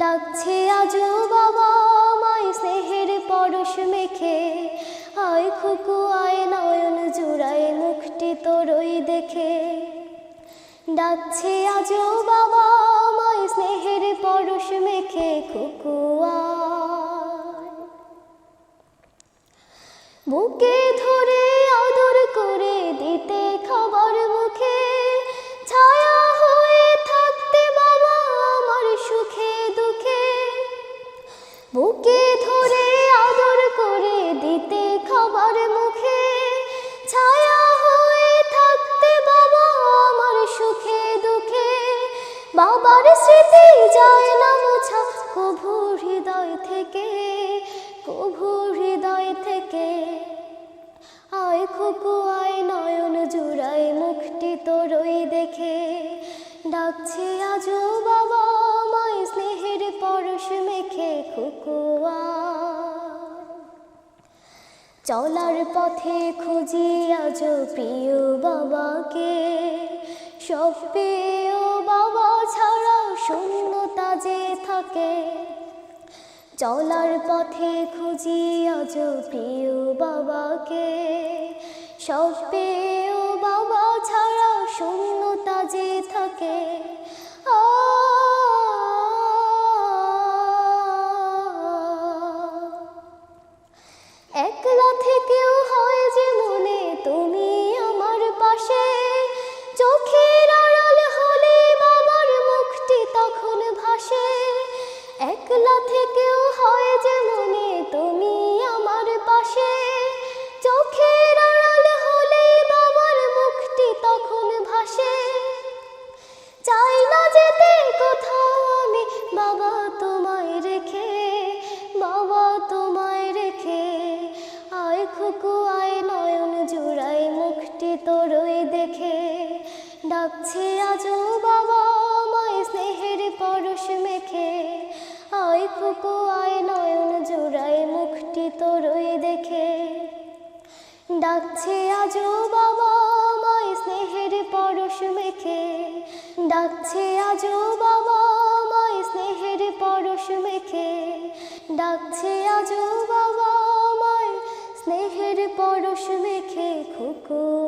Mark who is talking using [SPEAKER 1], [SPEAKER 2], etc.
[SPEAKER 1] ডাকছে আজও বাবা মাই স্নেহের পরশ মেখে। আয় খুকু, আয় নয়ন জুড়ায় মুখটি তোর ওই দেখে। ডাকছে আজও বাবা মাই স্নেহের পরশ মেখে, খুকু বুকে ধরে বুকে ধরে আদর করে দিতে খাবার মুখে। ছায়া হয়ে থাকতে বাবা আমার সুখে দুঃখে। বাবার স্মৃতি যায় না মোছা কভু হৃদয় থেকে, কভু হৃদয় থেকে। আয় খুকু, আয় নয়ন জুড়াই মুখটি তোরই দেখে। ডাকছে আজও চলার পথে খুঁজি আজ প্রিয় বাবাকে। সব প্রিয় বাবা ছাড়া শূন্যতা যে থাকে। চলার পথে খুঁজি আজ প্রিয় বাবাকে। সব প্রিয় তখন চাই না যেতে কোথাও আমি, বাবা তোমায় রেখে, বাবা তোমায় রেখে। আয় খুকু, আয় নয়ন জুড়াই মুখটি তোরই দেখে। ডাকছে আজও বাবা মায় স্নেহের পরশ মেখে। আয় খুকু, আয় নয়ন জুড়াই মুখটি তোরই দেখে। ডাকছে আজও বাবা ডাকছে আজো বাবা মায় স্নেহের পরশ মেখে। ডাকছে আজো বাবা মায় স্নেহের পরশ মেখে খুকুয়া